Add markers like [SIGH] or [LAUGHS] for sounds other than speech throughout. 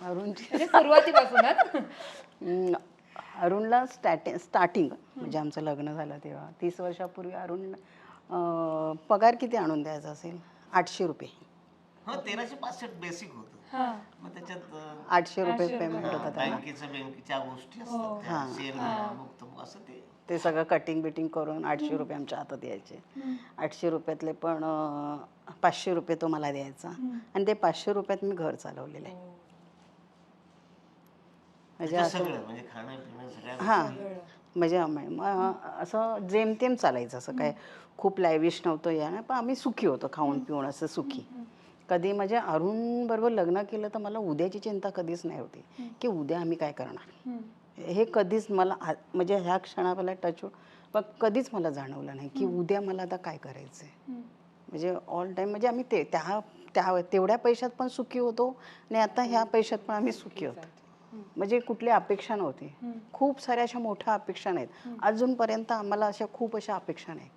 अरुणची म्हणजे सुरुवातीपासूनच? अरुणला starting starting म्हणजे आमचं लग्न झालं तेव्हा. तीस वर्षापूर्वी अरुण अं, पगार किती आणून द्यायचा असेल? आठशे रुपये. हो तेराशे पासष्ट बेसिक होतं. हा. मग त्याच्यात आठशे रुपये पेमेंट होतं त्याला. बँकेच्या बँकेच्या गोष्टी असतात शेअर मुक्त असं ते. ते सगळं कटिंग बिटिंग करून आठशे रुपये आमच्या हातात यायचे. आठशे रुपयातले पण पाचशे रुपये तो मला द्यायचा. आणि ते पाचशे रुपयात मी घर चालवलेलं आहे. म्हणजे त्याच्यात असं सगळं म्हणजे खाणं पिणं सगळ्या हां. म्हणजे आम्ही- मग असं जेमतेम चालायचं असं काय खूप लायविश नव्हतं या ना पण आम्ही सुखी होतो खाऊन पिऊन असं सुखी. कधी म्हणजे अरुण बरोबर लग्न केलं तर मला उद्याची चिंता कधीच नाही होती की उद्या आम्ही काय करणार? हे कधीच मला आ- म्हणजे ह्या क्षणाला टच पण कधीच मला जाणवलं नाही की उद्या मला आता काय करायचं आहे म्हणजे ऑल टाईम म्हणजे आम्ही ते त्या त्या तेवढ्या पैशात पण सुखी होतो आणि आता ह्या पैशात पण आम्ही सुखी होतो. म्हणजे कुठली अपेक्षा नव्हती. खूप साऱ्या अशा मोठ्या अपेक्षा नाहीत. अजूनपर्यंत आम्हाला अशा खूप अशा अपेक्षा नाहीत.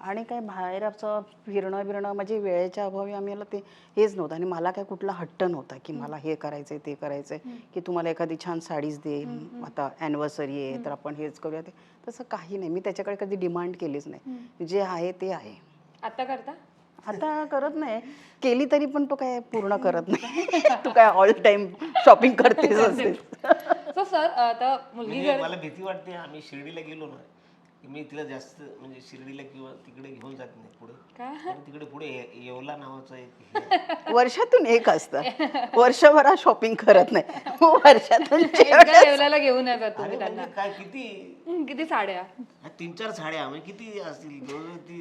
आणि काय बाहेर असं फिरणं बिरणं म्हणजे वेळेच्या अभावी आम्हाला ते हेच नव्हतं. आणि मला काय कुठला हट्ट नव्हता की मला हे करायचंय ते करायचंय. की तुम्हाला एखादी छान साडीच दे आता अॅनिव्हर्सरी आहे तर आपण हेच करूया. ते तसं काही नाही. मी त्याच्याकडे कधी डिमांड केलीच नाही. जे आहे ते आहे. आता करता? आता करत नाही. केली तरी पण तो काय पूर्ण करत नाही. [LAUGHS] तू काय all time shopping so sir आता मुलगी म्हणजे घर मला भीती वाटते आम्ही शिर्डीला गेलो ना की मी तिला जास्त म्हणजे शिर्डीला किंवा तिकडे घेऊन जात नाही पुढे. का? कारण तिकडे पुढे ये- येवला नावाचं एक हे आहे. [LAUGHS] वर्षातून एक असतं. वर्षभरात शॉपिंग करत नाही. वर्षातून [LAUGHS] एकदा येवल्याला घेऊन अरे तुम्ही त्यांना. म्हणजे काय किती? किती साड्या? तीन चार साड्या. म्हणजे किती असतील? जवळजवळ ती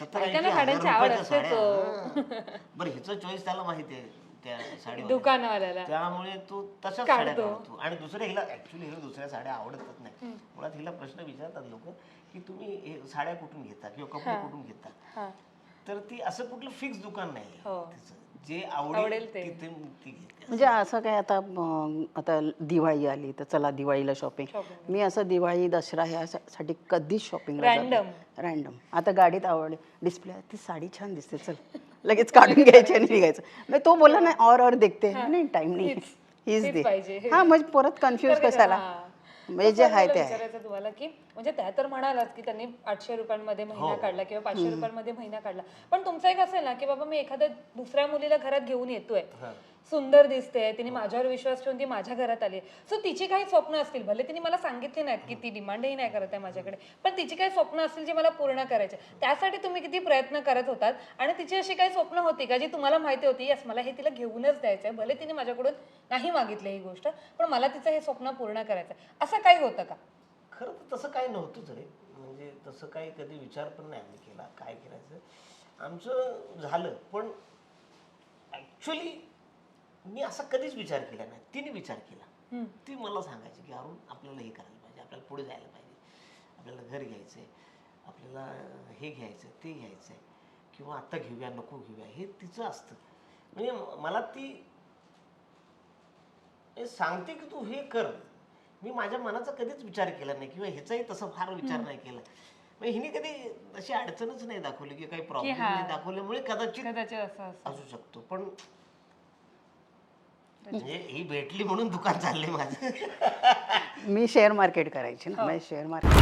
सत्तर ऐंशी बायकांना हजार साड्यांची आवड रुपयाच्या असतेच साड्या. हां. बरं ह्याचं चॉईस त्याला माहिती आहे. त्या साडी दुकानवाल्याला. त्यामुळे तो तशाच साड्या काढतो. आणि दुसऱ्या हिला ऍक्च्युली हिला दुसऱ्या साड्या आवडतच नाही. मुळात हिला प्रश्न विचारतात लोक की तुम्ही हे साड्या कुठून घेता किंवा कपडे कुठून घेता? हा. तर ती असं कुठलं फिक्स दुकान नाही हो. तिचं. जे आवडेल तिथे ती घेते. म्हणजे असं काय आता अं, आता दिवाळी आली तर चला दिवाळीला शॉपिंग मी असं दिवाळी दसरा ह्यासाठी कधीच शॉपिंग Random. रॅन्डम आता गाडीत आवडली. डिस्प्ले ती साडी छान दिसते. चल. [LAUGHS] लगेच काढून घ्यायची आणि [LAUGHS] निघायचं. तो बोलला नाही और और देखते नाही टाइम नाही. हीच दे पाहिजे. हा म्हणजे परत कन्फ्युज कशाला? हा. म्हणजे जे आहे ते आहे. तुम्हाला की म्हणजे त्या तर म्हणालात की त्यांनी आठशे रुपयांमध्ये हो. महिना काढला किंवा पाचशे रुपयांमध्ये महिना काढला. पण तुमचं एक असेल ना की बाबा मी एखाद्या दुसऱ्या मुलीला घरात घेऊन येतोय. सुंदर दिसते तिने माझ्यावर विश्वास ठेवून ती माझ्या घरात आली. सो तिची काही स्वप्न असतील भले तिने मला सांगितली नाहीत की ती डिमांडही नाही करत आहे माझ्याकडे पण तिची काही स्वप्न असतील जी मला पूर्ण करायचे त्यासाठी तुम्ही किती प्रयत्न करत होतात आणि तिची अशी काही स्वप्न होती का जी तुम्हाला माहिती होती यस मला हे तिला घेऊनच द्यायचं आहे भले तिने माझ्याकडून नाही मागितलं ही गोष्ट पण मला तिचं हे स्वप्न पूर्ण करायचं आहे. असं काही होतं का? खरं तर तसं काही नव्हतंच रे. म्हणजे तसं काही कधी विचार पण नाही आम्ही केला काय करायचं. आमचं झालं पण ॲक्च्युली मी असा कधीच विचार केला नाही. तिने विचार केला. ती मला सांगायची की अरुण आपल्याला हे करायला पाहिजे. आपल्याला पुढे जायला पाहिजे. आपल्याला घर घ्यायचं आहे आपल्याला हे घ्यायचं ते घ्यायचं आहे किंवा आत्ता घेऊया नको घेऊया. हे तिचं असतं. म्हणजे म- मला ती सांगते की तू हे कर. मी माझ्या मनाचा कधीच विचार केला नाही किंवा ह्याचाही तसा फार विचार नाही केला. म्हणजे हिने कधी अशी अडचणच नाही दाखवली की काही प्रॉब्लेम नाही दाखवल्यामुळे कदाचित असू शकतो. पण म्हणजे ही भेटली म्हणून दुकान चाललंय माझं. मी शेअर मार्केट करायची ना शेअर मार्केट